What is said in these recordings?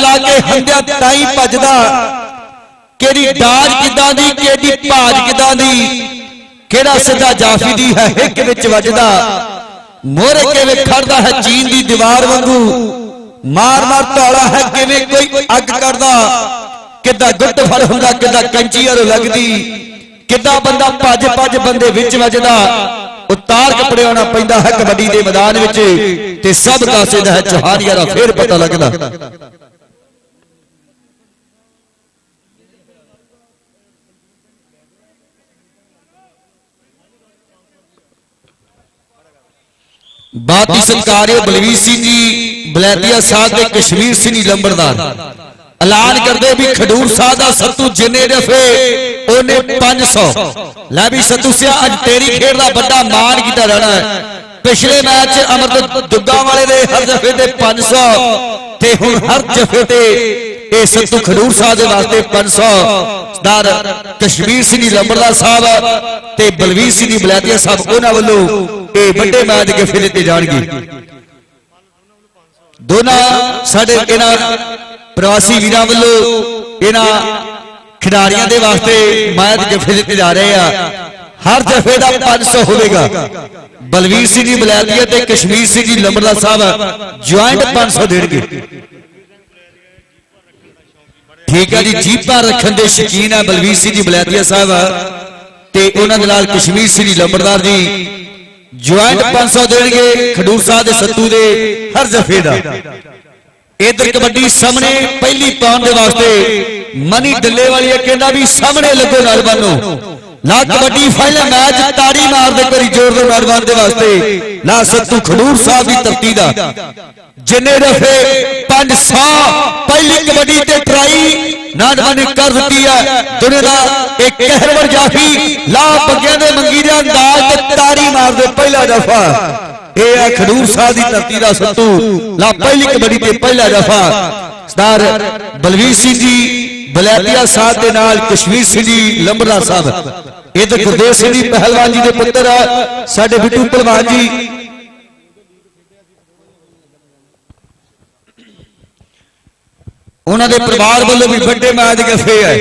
ਲਾ ਕੇ ਹੰਦਿਆ ਤਾਈ ਭੱਜਦਾ। ਕਿਹੜੀ ਡਾਜ ਕਿਦਾਂ ਦੀ, ਕਿਹੜੀ ਭਾਜ ਕਿਦਾਂ ਦੀ, ਕਿਹੜਾ ਸਿੱਧਾ ਜਾਫੀ ਦੀ ਹੈ ਹਿੱਕ ਵਿੱਚ ਵੱਜਦਾ। ਮੋਹਰੇ ਕਿਵੇਂ ਖੜਦਾ ਹੈ ਚੀਨ ਦੀ ਦੀਵਾਰ ਵਾਂਗੂ। ਮਾਰ ਮਾਰ ਤਾਲਾ ਹੈ ਕਿਵੇਂ ਕੋਈ ਅੱਗ ਕਰਦਾ। ਕਿੱਦਾਂ ਗੁੱਟ ਫੜ ਹੁੰਦਾ, ਕਿੱਦਾਂ ਕੰਚੀ ਹਰੋ ਲੱਗਦੀ। ਕਿੱਦਾਂ ਬੰਦਾ ਭੱਜ ਭੱਜ ਬੰਦੇ ਵਿੱਚ ਵੱਜਦਾ। ਉਤਾਰ ਕਪੜੇ ਆਉਣਾ ਪੈਂਦਾ ਹੈ ਕਬੱਡੀ ਦੇ ਮੈਦਾਨ ਵਿੱਚ ਤੇ ਸਭ ਕਾਸੇ ਦਾ ਹੈ ਚੌਹਾਨੀਆ ਦਾ ਫੇਰ ਪਤਾ ਲੱਗਦਾ। ਬਾਤੀ ਸਤਕਾਰਿਓ ਬਲਵੀਰ ਸਿੰਘ ਜੀ, ਬਲੈਤੀਆ ਸਾਹਿਬ ਤੇ ਕਸ਼ਮੀਰ ਸਿੰਘ ਲੰਬੜਦਾਰ। ਐਲਾਨ ਕਰਦੇ ਵੀ ਖਡੂਰ ਸਾਹਿਬ ਦਾ ਸੱਤੂ ਜਿੰਨੇ ਰਫੇ ਉਹਨੇ 500 ਲੈ ਵੀ ਸੱਤੂ ਸਿਆ, ਅੱਜ ਤੇਰੀ ਖੇਡ ਦਾ ਵੱਡਾ ਮਾਣ ਕੀਤਾ ਰਹਿਣਾ ਹੈ। ਪਿਛਲੇ ਮੈਚ ਅਮਰਤ ਦੁੱਗਾ ਵਾਲੇ ਦੇ ਹਰ ਜਫੇ ਤੇ 500 ਤੇ ਹੁਣ ਹਰ ਜਫੇ ਤੇ ਇਹ ਸੱਤੂ ਖਡੂਰ ਸਾਹਿਬ ਦੇ ਵਾਸਤੇ 500 ਸਰਦਾਰ ਕਸ਼ਮੀਰ ਸਿੰਘ ਜੀ ਲੰਬੜਦਾਰ ਸਾਹਿਬ ਤੇ ਬਲਵੀਰ ਸਿੰਘ ਜੀ, ਬਲੈਤੀਆ ਸਾਹਿਬ, ਉਹਨਾਂ ਵੱਲੋਂ ਇਹ ਵੱਡੇ ਮੈਚ ਦੇ ਫਿਲੇ ਤੇ ਜਾਣਗੇ। ਦੋਨਾਂ ਸਾਡੇ ਇਹਨਾਂ ਪ੍ਰਵਾਸੀ ਵੀਰਾਂ ਵੱਲੋਂ ਇਹਨਾਂ ਖਿਡਾਰੀਆਂ ਦੇ ਵਾਸਤੇ ਮੈਚ ਜਫੇ ਦਿੱਤੇ ਜਾ ਰਹੇ ਆ। ਹਰ ਜਫੇ ਦਾ 500 ਹੋਵੇਗਾ। ਬਲਵੀਰ ਸਿੰਘ ਜੀ, ਬਲੈਤੀਆ ਤੇ ਕਸ਼ਮੀਰ ਸਿੰਘ ਜੀ ਲੰਬੜਦਾਰ ਸਾਹਿਬ ਜੁਆਇੰਟ 500 ਦੇਣਗੇ। ਠੀਕ ਹੈ ਜੀ ਜੀਪਾ ਰੱਖਣ ਦੇ ਸ਼ਕੀਨ ਹੈ ਬਲਵੀਰ ਸਿੰਘ ਜੀ ਬਲੈਤੀਆ ਸਾਹਿਬ। ਤੇ ਉਹਨਾਂ ਦੇ ਨਾਲ ਕਸ਼ਮੀਰ ਸਿੰਘ ਜੀ ਲੰਬੜਦਾਰ ਜੀ। ਜੁਆਇੰਟ 500 ਦੇਣਗੇ ਖਡੂਰ ਸਾਹਿਬ ਦੇ ਸੱਤੂ ਦੇ ਹਰ ਜਫੇ ਦਾ। ਇਧਰ ਕਬੱਡੀ ਸਾਹਮਣੇ ਪਹਿਲੀ ਪਾਉਣ ਦੇ ਵਾਸਤੇ ਮਨੀ ਡੱਲੇ ਵਾਲੀ ਕਹਿੰਦਾ ਵੀ ਸਾਹਮਣੇ ਲੱਗੋ ਨੌਜਵਾਨੋ ਲਾ ਕਬੱਡੀ ਫਾਈਨਲ ਮੈਚ ਤਾੜੀ ਮਾਰਦੇ ਕਰੀ ਜ਼ੋਰ ਦੇ ਨੌਜਵਾਨ ਦੇ ਵਾਸਤੇ। ਲਾ ਸੱਤੂ ਖਡੂਰ ਸਾਹਿਬ ਦੀ ਧਰਤੀ ਦਾ। ਜਿੰਨੇ ਰਫੇ 500 ਪਹਿਲੀ ਕਬੱਡੀ ਤੇ ਟਰਾਈ ਨੌਜਵਾਨ ਦਿੱਤੀ ਹੈ ਦੁਨੀਆ ਦਾ ਕਹਿਰਵਰ ਜਾਫੀ ਲਾ ਬੱਗਿਆਂ ਦੇ ਮੰਗੀ ਦੇ ਅੰਦਾਜ਼ ਤੇ ਤਾੜੀ ਮਾਰਦੇ ਪਹਿਲਾ ਦਫਾ। ਇਹ ਹੈ ਖਡੂਰ ਸਾਹਿਬ ਦੀ ਧਰਤੀ ਦਾ ਸੱਤੂ, ਲਾ ਪਹਿਲੀ ਕਬੱਡੀ ਤੇ ਪਹਿਲਾ ਦਫਾ। ਸਰਦਾਰ ਬਲਵੀਰ ਸਿੰਘ ਜੀ, ਬਲੈਤੀਆ ਸਾਹਿਬ ਦੇ ਨਾਲ ਕਸ਼ਮੀਰ ਸਿੰਘ ਜੀ ਲੰਬਰਾ ਸਾਹਿਬ। ਇਹ ਤੇ ਗੁਰਦੇਵ ਸਿੰਘ ਜੀ ਪਹਿਲਵਾਨ ਜੀ ਦੇ ਪੁੱਤਰ ਸਾਡੇ ਬਿੱਟੂ ਪਹਿਲਵਾਨ ਜੀ ਉਹਨਾਂ ਦੇ ਪਰਿਵਾਰ ਵੱਲੋਂ ਵੀ ਵੱਡੇ ਮੈਚ ਗੱਫੇ ਹੈ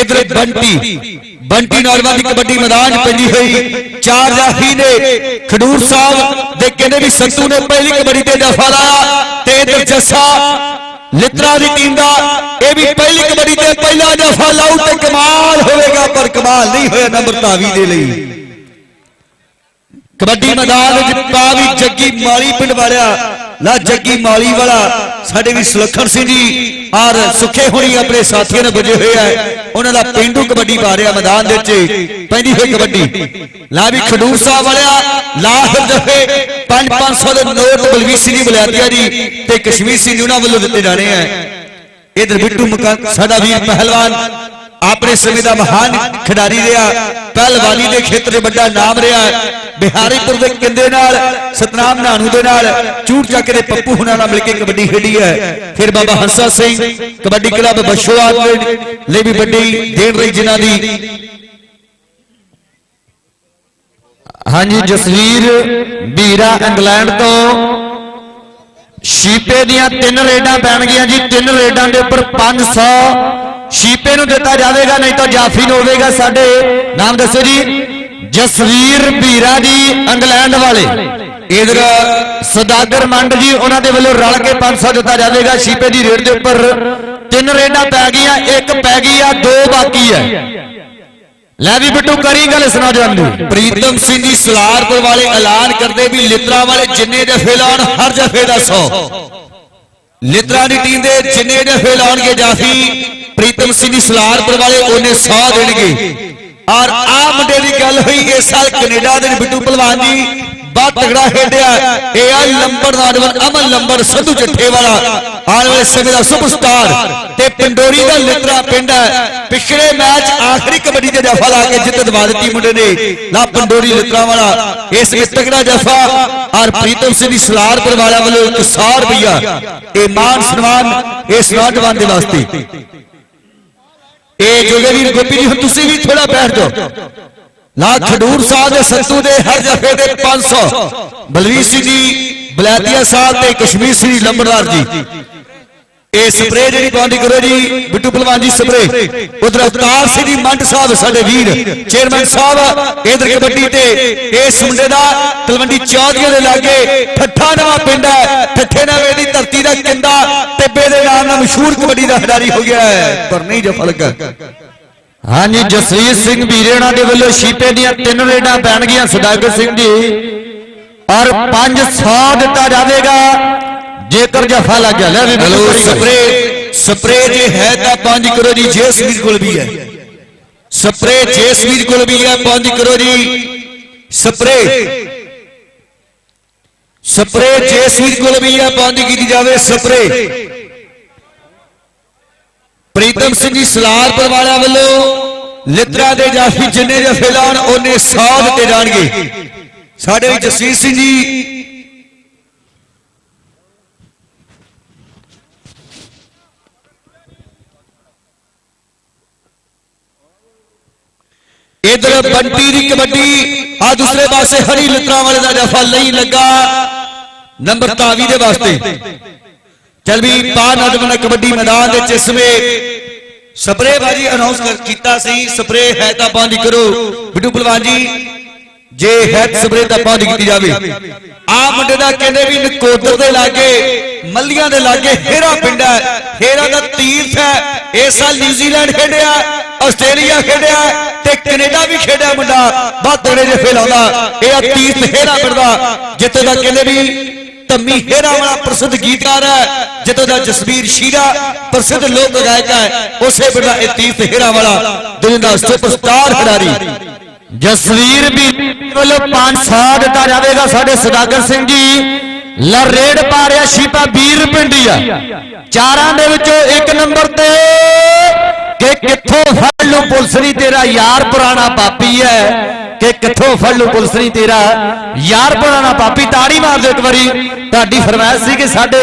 ਇਧਰ ਬੰਟੀ ਬੰਟੀ ਨੌਜਵਾਨ ਦੀ ਕਬੱਡੀ ਮੈਦਾਨ ਪੈਂਦੀ ਹੋਈ। ਚਾਰ ਜਾਫੀ ਨੇ ਖਡੂਰ ਸਾਹਿਬ ਦੇ ਕਹਿੰਦੇ ਵੀ ਸੰਤੂ ਨੇ ਪਹਿਲੀ ਕਬੱਡੀ ਤੇ ਦਫਾ ਲਾਇਆ ਤੇ ਇਧਰ ਜੱਸਾ ਲਿਤਰਾ ਦੀ ਟੀਮ ਦਾ ਇਹ ਵੀ ਪਹਿਲੀ ਕਬੱਡੀ ਤੇ ਪਹਿਲਾ ਦਫਾ ਲਾਉ ਤੇ ਕਮਾਲ ਹੋਵੇਗਾ, ਪਰ ਕਮਾਲ ਨਹੀਂ ਹੋਇਆ ਨੰਬਰ ਤਾਵੀ ਦੇ ਲਈ। ਕਬੱਡੀ ਮੈਦਾਨ ਵਿੱਚ ਪਾਵੀ ਜੱਗੀ ਮਾਲੀ ਪਿੰਡ ਵਾਲਿਆ ਲਾ ਜੱਗੀ ਮਾਲੀ ਵਾਲਾ, ਸਾਡੇ ਵੀ ਸੁਲੱਖਣ ਸਿੰਘ ਜੀ ਔਰ ਸੁੱਖੇ ਹੋਣੀ ਆਪਣੇ ਸਾਥੀਆਂ ਨਾਲ ਵਜੇ ਹੋਏ ਆ। ਉਹਨਾਂ ਦਾ ਪਿੰਡੂ ਕਬੱਡੀ ਪਾ ਰਿਹਾ ਮੈਦਾਨ ਦੇ ਵਿੱਚ। ਪੈਂਦੀ ਹੋਈ ਕਬੱਡੀ। ਲਾ ਵੀ ਖਡੂਰ ਸਾਹਿਬ ਵਾਲਿਆ ਲਾਹਰ ਜਫੇ 5-500 ਦੇ ਨੋਟ ਬਲਵੀਰ ਸਿੰਘ ਜੀ ਬਲਿਆਦੀਆ ਜੀ ਤੇ ਕਸ਼ਮੀਰ ਸਿੰਘ ਜੀ ਉਹਨਾਂ ਵੱਲੋਂ ਦਿੱਤੇ ਜਾਣੇ ਆ। ਇਧਰ ਬਿੱਟੂ ਮਕਾ, ਸਾਡਾ ਵੀ ਪਹਿਲਵਾਨ, ਆਪਣੇ ਸਮੇਂ ਦਾ ਮਹਾਨ ਖਿਡਾਰੀ ਰਿਹਾ। ਪਹਿਲਵਾਨੀ ਦੇ ਖੇਤਰ 'ਚ ਵੱਡਾ ਨਾਮ ਰਿਹਾ। ਬਿਹਾਰੀਪੁਰ ਦੇ ਕਿੰਦੇ ਨਾਲ, ਸਤਨਾਮ ਨਾਨੂ ਦੇ ਨਾਲ, ਚੂੜ ਚੱਕ ਦੇ ਪੱਪੂ ਹੁਣਾਂ ਨਾਲ ਮਿਲ ਕੇ ਕਬੱਡੀ ਖੇਡੀ ਹੈ। ਫਿਰ ਬਾਬਾ ਹੰਸਾ ਸਿੰਘ, ਕਬੱਡੀ ਕਲੱਬ ਬਸ਼ੋਆਤ ਲਈ ਵੀ ਵੱਡੀ ਦੇਣ ਰਹੀ ਜਿਨ੍ਹਾਂ ਦੀ। ਹਾਂਜੀ, ਜਸਵੀਰ ਵੀਰਾ ਇੰਗਲੈਂਡ ਤੋਂ। ਸ਼ੀਪੇ ਦੀਆਂ ਤਿੰਨ ਰੇਡਾਂ ਪੈਣਗੀਆਂ ਜੀ, ਤਿੰਨ ਰੇਡਾਂ ਦੇ ਉੱਪਰ 500 ਸ਼ੀਪੇ ਨੂੰ ਦਿੱਤਾ ਜਾਵੇਗਾ, ਨਹੀਂ ਤਾਂ ਜਾਫੀ ਨੂੰ ਹੋਵੇਗਾ ਸਾਡੇ। ਨਾਮ ਦੱਸੋ ਜੀ। ਜਸਵੀਰ ਵੀਰਾ ਜੀ, ਇੰਗਲੈਂਡ ਵਾਲੇ। ਇਧਰ ਸਦਾਗਰ ਮੰਡ ਜੀ, ਉਹਨਾਂ ਦੇ ਵੱਲੋਂ ਰਲ ਕੇ 500 ਦਿੱਤਾ ਜਾਵੇਗਾ। ਸ਼ੀਪੇ ਦੀ ਰੇਡ ਦੇ ਉੱਪਰ ਤਿੰਨ ਰੇਡਾਂ ਪੈ ਗਈਆਂ, ਇੱਕ ਪੈ ਗਈ ਆ, ਦੋ ਬਾਕੀ ਹੈ ਲੈ ਵੀ ਬਿੱਟੂ, ਕਰੀ ਗੱਲ ਸੁਣਾ ਨੌਜਵਾਨ ਦੀ। ਪ੍ਰੀਤਮ ਸਿੰਘ ਜੀ ਸਲਾਰਪੁਰ ਵਾਲੇ ਐਲਾਨ ਕਰਦੇ ਵੀ ਲਿਤਰਾ ਵਾਲੇ ਜਿੰਨੇ ਜਫੇ ਲਾਉਣ ਹਰ ਜਫੇ ਦਾ 100 ਲਿਤਰਾ ਦੀ ਟੀਮ ਦੇ ਜਿੰਨੇ ਜਫੇ ਲਾਉਣਗੇ ਜਾਫੀ ਪ੍ਰੀਤਮ ਸਿੰਘ ਜੀ ਸਲਾਰਪੁਰ ਵਾਲੇ, ਉਹਨੇ 100 ਦੇਣਗੇ। ਔਰ ਆ ਮੁੰਡੇ ਦੀ ਗੱਲ ਹੋਈ, ਇਸ ਸਾਲ ਕੈਨੇਡਾ ਦੇ ਬਿੱਟੂ ਪਹਿਲਵਾਨ ਜੀ ਬਹੁਤ ਤਗੜਾ ਖੇਡਿਆ। ਇਹ ਆ ਲੰਬਰ ਨੌਜਵਾਨ, ਅਮਨ ਲੰਬਰ ਸੰਧੂ ਜੱਠੇ ਵਾਲਾ। ਆਉਣ ਵਾਲੇ ਸਮੇਂ ਦਾ ਸੁਪਰਸਟਾਰ। ਤੇ ਪਿੰਡੋਰੀ ਦਾ ਲਿਤਰਾ ਪਿੰਡ ਹੈ। ਪਿਛਲੇ ਮੈਚ ਆਖਰੀ ਕਬੱਡੀ ਦੇ ਜਫਾ ਲਾ ਕੇ ਜਿੱਤ ਦਵਾ ਦਿੱਤੀ ਮੁੰਡੇ ਨੇ। ਲਾ ਪੰਡੋਰੀ ਲਿਤਰਾ ਵਾਲਾ, ਇਸ ਵਿੱਚ ਤਗੜਾ ਜਫਾ। ਔਰ ਪ੍ਰੀਤਮ ਸਿੰਘ ਦੀ ਸਲਾਰਪੁਰ ਵਾਲਿਆਂ ਵੱਲੋਂ 100 ਰੁਪਇਆ ਇਹ ਮਾਨ ਸਨਮਾਨ ਇਸ ਨੌਜਵਾਨ ਦੇ ਵਾਸਤੇ। ਇਹ ਜੋਗੇ ਵੀਰ ਗੋਪੀ ਜੀ ਹੁਣ ਤੁਸੀਂ ਵੀ ਥੋੜਾ ਬੈਠ ਜਾਓ ਲਾ ਖਡੂਰ ਸਾਹਿਬ ਦੇ ਸੱਤੂ ਦੇ ਹਰ ਜਫੇ ਦੇ 500 ਬਲਵੀਰ ਸਿੰਘ ਜੀ ਬਲੈਤੀਆ ਸਾਹਿਬ ਤੇ ਕਸ਼ਮੀਰ ਸਿੰਘ ਜੀ ਲੰਬੜਦਾਰ ਜੀ ਇਹ ਸਪਰੇ ਜਿਹੜੀ ਪਾਉਂਦੀ ਕਰੋ ਜੀ, ਬਿੱਟੂ ਪਹਿਲਵਾਨ ਜੀ ਸਪਰੇ ਉਧਰ ਅਵਤਾਰ ਸਿੰਘ ਜੀ ਮੰਡ ਸਾਹਿਬ, ਸਾਡੇ ਵੀਰ ਚੇਅਰਮੈਨ ਸਾਹਿਬ ਇਧਰ ਕਬੱਡੀ ਤੇ ਇਸ ਮੁੰਡੇ ਦਾ ਤਲਵੰਡੀ ਚੌਧਰੀਆਂ ਦੇ ਲਾਗੇ ਠੱਠਾ ਨਵਾਂ ਪਿੰਡ ਹੈ। ਠੱਠੇ ਨਵੇਂ ਦੀ ਧਰਤੀ ਦਾ ਕਿੰਦਾ ਟਿੱਬੇ ਦੇ ਨਾਮ ਨਾਲ ਮਸ਼ਹੂਰ ਕਬੱਡੀ ਦਾ ਖਿਡਾਰੀ ਹੋ ਗਿਆ ਹੈ। ਪਰ ਨਹੀਂ ਜਫਾ ਹਾਂਜੀ, ਜਸਵੀਰ ਸਿੰਘ ਵੀਰੇਣਾ ਦੇ ਵੱਲੋਂ ਸ਼ੀਪੇ ਦੀਆਂ ਤਿੰਨ ਰੇਡਾਂ ਪੈਣ ਗਈਆਂ ਸੁਦਾਗਰ ਸਿੰਘ ਜੀ। ਔਰ 500 ਦਿੱਤਾ ਜਾਵੇਗਾ। ਜੇਕਰ ਜਫਾ ਲੱਗ ਗਿਆ ਲੈ ਵੀ। ਸਪਰੇ ਸਪਰੇ ਜੇ ਹੈ ਤਾਂ ਪੰਜ ਕਰੋ ਜੀ ਜੇਸਵੀਰ ਕੋਲ ਵੀ ਹੈ। ਸਪਰੇ ਜੇਸਵੀਰ ਕੋਲ ਵੀ ਹੈ ਪੰਜ ਕਰੋ ਜੀ। ਸਪਰੇ ਸਪਰੇ ਜੇਸਵੀਰ ਕੋਲ ਵੀ ਹੈ ਪੰਜ ਕੀਤੀ ਜਾਵੇ ਸਪਰੇ ਪ੍ਰੀਤਮ ਸਿੰਘ ਜੀ ਸਲਾਰਪੁਰ ਵਾਲਿਆਂ ਵੱਲੋਂ ਲਿਤਰਾ ਦੇ ਜਾਫੀ ਜਿੰਨੇ ਜਫੇ ਲਾਉਣ ਉਹਨੇ 100 ਦਿੱਤੇ ਜਾਣਗੇ। ਸਾਡੇ ਵਿੱਚ ਜਸਵੀਰ ਸਿੰਘ ਜੀ ਇਧਰ ਬੰਟੀ ਦੀ ਕਬੱਡੀ, ਆ ਦੂਸਰੇ ਪਾਸੇ ਹਰੀ ਲਿਤਰਾ ਵਾਲੇ ਦਾ ਜਫਾ ਨਹੀਂ ਲੱਗਾ। ਨੰਬਰ ਤਾਵੀ ਦੇ ਵਾਸਤੇ। ਚੱਲ ਵੀ ਪਾ ਨੌਜਵਾਨ ਕਬੱਡੀ ਮੈਦਾਨ ਦੇ ਚਿਸਵੇ ਸਪਰੇ ਬਾਜੀ ਅਨਾਉਂਸ ਕੀਤਾ ਸੀ। ਸਪਰੇ ਹੈ ਤਾਂ ਬੰਦ ਕਰੋ। ਬਿੱਟੂ ਪਹਿਲਵਾਨ ਜੀ, ਜੇ ਹੈ ਸਪਰੇ ਤਾਂ ਬੰਦ ਕੀਤੀ ਜਾਵੇ। ਆ ਮੁੰਡੇ ਦਾ ਕਹਿੰਦੇ ਵੀ ਨਕੋਦਰ ਦੇ ਲਾਗੇ, ਮੱਲੀਆਂ ਦੇ ਲਾਗੇ ਹੇਰਾ ਪਿੰਡ ਹੈ। ਹੇਰਾ ਦਾ ਤੀਰਥ ਹੈ। ਇਸ ਸਾਲ ਨਿਊਜ਼ੀਲੈਂਡ ਖੇਡਿਆ। ਆਸਟ੍ਰੇਲੀਆ ਖੇਡਿਆ ਤੇ ਕੈਨੇਡਾ ਵੀ ਖੇਡਿਆ ਮੁੰਡਾ। ਬਹੁਤ ਤਗੜੇ ਜਿਹੇ ਇਹ ਆ ਤੀਰਥ ਹੇਰਾ ਪਿੰਡ ਦਾ ਦਾ ਕਹਿੰਦੇ ਵੀ ਧੰਮੀ ਹੇਰਾ ਵਾਲਾ ਪ੍ਰਸਿੱਧ ਗੀਤਕਾਰ ਹੈ, ਜਿੱਥੋਂ ਦਾ ਜਸਵੀਰ ਸ਼ੀਰਾ ਪ੍ਰਸਿੱਧ ਲੋਕ ਗਾਇਕ ਹੈ, ਉਸੇ ਪਿੰਡ ਇਹ ਤੀਰਥ ਹੇਰਾ ਵਾਲਾ ਦੁਨੀਆ ਦਾ ਸੁਪਰਸਟਾਰ ਖਿਡਾਰੀ। ਜਸਵੀਰ ਵੀ ਵੱਲੋਂ 500 ਦਿੱਤਾ ਜਾਵੇਗਾ ਸਾਡੇ ਸੁਦਾਗਰ ਸਿੰਘ ਜੀ। ਲਰੇਡ ਪਾ ਰਿਹਾ ਸ਼ੀਪਾ ਵੀਰ ਪਿੰਡੀਆ ਚਾਰਾਂ ਦੇ ਵਿੱਚੋਂ ਇੱਕ ਨੰਬਰ ਤੇ ਕਿ ਕਿੱਥੋਂ ਫੜ ਲੂ ਪੁਲਿਸ ਨਹੀਂ ਤੇਰਾ? ਯਾਰ ਪੁਰਾਣਾ ਪਾਪੀ ਹੈ। ਕਿ ਕਿੱਥੋਂ ਫੜ ਲੂ ਪੁਲਿਸ ਨਹੀਂ ਤੇਰਾ? ਯਾਰ ਪੁਰਾਣਾ ਪਾਪੀ, ਤਾੜੀ ਮਾਰ ਦਿਓ ਇੱਕ ਵਾਰੀ। ਤੁਹਾਡੀ ਫਰਮਾਇਸ਼ ਸੀ ਕਿ ਸਾਡੇ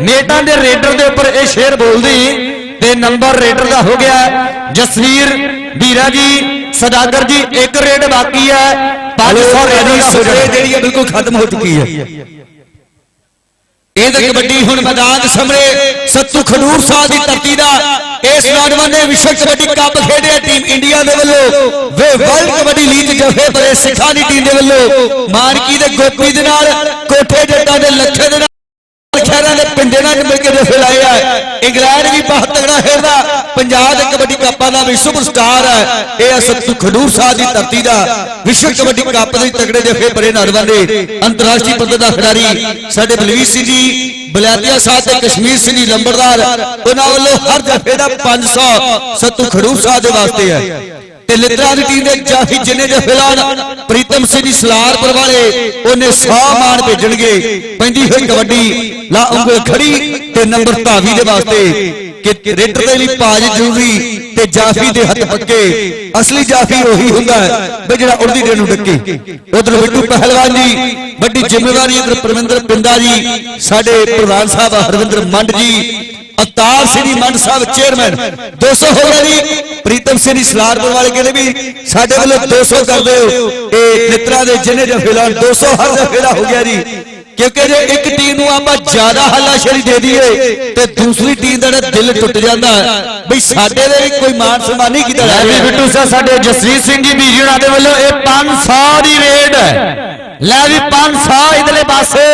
ਮੇਟਾਂ ਦੇ ਰੇਡਰ ਦੇ ਉੱਪਰ ਇਹ ਸ਼ੇਰ ਬੋਲਦੀ, ਤੇ ਨੰਬਰ ਰੇਡਰ ਦਾ ਹੋ ਗਿਆ ਜਸਵੀਰ, ਵੀਰਾ ਜੀ, ਸਦਾਗਰ ਜੀ, ਇੱਕ ਰੇਡ ਬਾਕੀ ਹੈ। 500 ਰੇਡ ਦਾ ਹੋ ਜਿਹੜੀ ਹੈ, ਬਿਲਕੁਲ ਖਤਮ ਹੋ ਚੁੱਕੀ ਹੈ। ਇਹ ਤਾਂ ਕਬੱਡੀ ਹੁਣ ਮੈਦਾਨ ਸਾਹਮਣੇ ਸੱਤੂ ਖਡੂਰ ਸਾਹਿਬ ਦੀ ਧਰਤੀ ਦਾ ਇਸ ਨੌਜਵਾਨ ਨੇ ਵਿਸ਼ਵ ਕਬੱਡੀ ਕੱਪ ਖੇਡਿਆ ਟੀਮ ਇੰਡੀਆ ਦੇ ਵੱਲੋਂ। ਵੇ ਵਰਲਡ ਕਬੱਡੀ ਲੀਗ ਜਫੇ ਬਰੇ ਸਿੱਖਾਂ ਦੀ ਟੀਮ ਦੇ ਵੱਲੋਂ। ਮਾਰਕੀ ਦੇ ਗੋਪੀ ਦੇ ਨਾਲ, ਕੋਠੇ ਜੱਟਾਂ ਦੇ ਲੱਖੇ ਦੇ ਨਾਲ ਦੇ ਪਿੰਡੇ ਨਾਲ ਮਿਲ ਕੇ ਜਫੇ ਲਾਏ ਆ। ਇੰਗਲੈਂਡ ਵੀ ਬਹੁਤ ਤਗੜਾ ਖੇਡਦਾ। ਪੰਜਾਬ ਦੇ ਕਬੱਡੀ ਕੱਪਾਂ ਦਾ ਵੀ ਸੁਪਰਸਟਾਰ ਹੈ। ਇਹ ਆ ਖਡੂਰ ਸਾਹਿਬ ਦੀ ਧਰਤੀ ਦਾ। ਵਿਸ਼ਵ ਕਬੱਡੀ ਕੱਪ ਦੇ ਤਗੜੇ ਜਫੇ ਬਰੇ ਨੌਜਵਾਨ ਦੇ ਅੰਤਰਰਾਸ਼ਟਰੀ ਪੱਧਰ ਦਾ ਖਿਡਾਰੀ ਸਾਡੇ ਬਲਵੀਰ ਸਿੰਘ ਜੀ, ਬਲਾਤੀਆ ਸਾਹਿਬ ਤੇ ਕਸ਼ਮੀਰ ਸਿੰਘ ਜੀ ਲੰਬੜਦਾਰ। ਉਹਨਾਂ ਵੱਲੋਂ ਹਰ ਜਫੇ ਦਾ 500 ਸੱਤੂ ਖਡੂਰ ਸਾਹਿਬ ਦੇ ਵਾਸਤੇ ਹੈ। ਤੇ ਲਿਤਰਾ ਦੇ ਜਾਫੀ ਜਿੰਨੇ ਦੇ ਫਿਲਾਨ ਪ੍ਰੀਤਮ ਸਿੰਘ ਸਲਾਰਪੁਰ ਵਾਲੇ ਉਹਨੇ 100 ਮਾਨ ਭੇਜਣਗੇ। ਪੈਂਦੀ ਹੋਈ ਕਬੱਡੀ, ਲਾ ਉਂਗਲ ਖੜੀ ਤੇ ਨੰਬਰ ਧਾਵੀ ਦੇ ਵਾਸਤੇ ਕਿ ਰੇਡਰ ਦੇ ਲਈ ਪਾਜ ਜ਼ਰੂਰੀ ਤੇ ਜਾਫੀ ਦੇ ਹੱਥ ਪੱਕੇ। ਅਸਲੀ ਜਾਫੀ ਉਹੀ ਹੁੰਦਾ ਹੈ ਵੀ ਜਿਹੜਾ ਉੜਦੀ ਦੇ ਨੂੰ ਡੱਕੇ। ਉਧਰ ਬਿੱਟੂ ਪਹਿਲਵਾਨ ਜੀ, ਵੱਡੀ ਜ਼ਿੰਮੇਵਾਰੀ ਇਧਰ ਪਰਮਿੰਦਰ ਪਿੰਦਾ ਜੀ, ਸਾਡੇ ਪ੍ਰਧਾਨ ਸਾਹਿਬ ਹਰਵਿੰਦਰ ਮੰਡ ਜੀ ਅਵਤਾਰ ਸਿੰਘ ਮੰਡ ਸਾਹਿਬ ਚੇਅਰਮੈਨ 200 ਹੋ ਗਿਆ ਜੀ ਪ੍ਰੀਤਮ ਸਿੰਘ ਸਲਾਰਪੁਰ ਵਾਲੇ ਕਹਿੰਦੇ ਵੀ ਸਾਡੇ ਵੱਲੋਂ 200 ਕਰ ਦਿਓ। ਇਹ ਨਿਤਰਾ ਦੇ ਜਿੰਨੇ ਜਫੇ 200 ਹਰ ਜਫੇ ਹੋ ਗਿਆ ਜੀ। ਕਿਉਂਕਿ ਜੇ ਇੱਕ ਟੀਮ ਨੂੰ ਆਪਾਂ ਜ਼ਿਆਦਾ ਹੱਲਾਸ਼ੇਰੀ ਦੇ ਦਈਏ, ਤੇ ਦੂਸਰੀ ਟੀਮ ਦਾ ਜਿਹੜਾ ਦਿਲ ਟੁੱਟ ਜਾਂਦਾ, ਬਈ ਸਾਡੇ ਦੇ ਵੀ ਕੋਈ ਮਾਨ ਸਨਮਾਨ ਨਹੀਂ ਕੀਤਾ ਲੈ ਵੀ ਬਿੱਟੂ ਸਾਹਿਬ, ਸਾਡੇ ਜਸਵੀਰ ਸਿੰਘ ਜੀ ਵੀਰਜਣਾ ਦੇ ਵੱਲੋਂ ਇਹ 500 ਦੀ ਰੇਡ ਹੈ। ਲੈ ਵੀ 500 ਇਧਰਲੇ ਪਾਸੇ।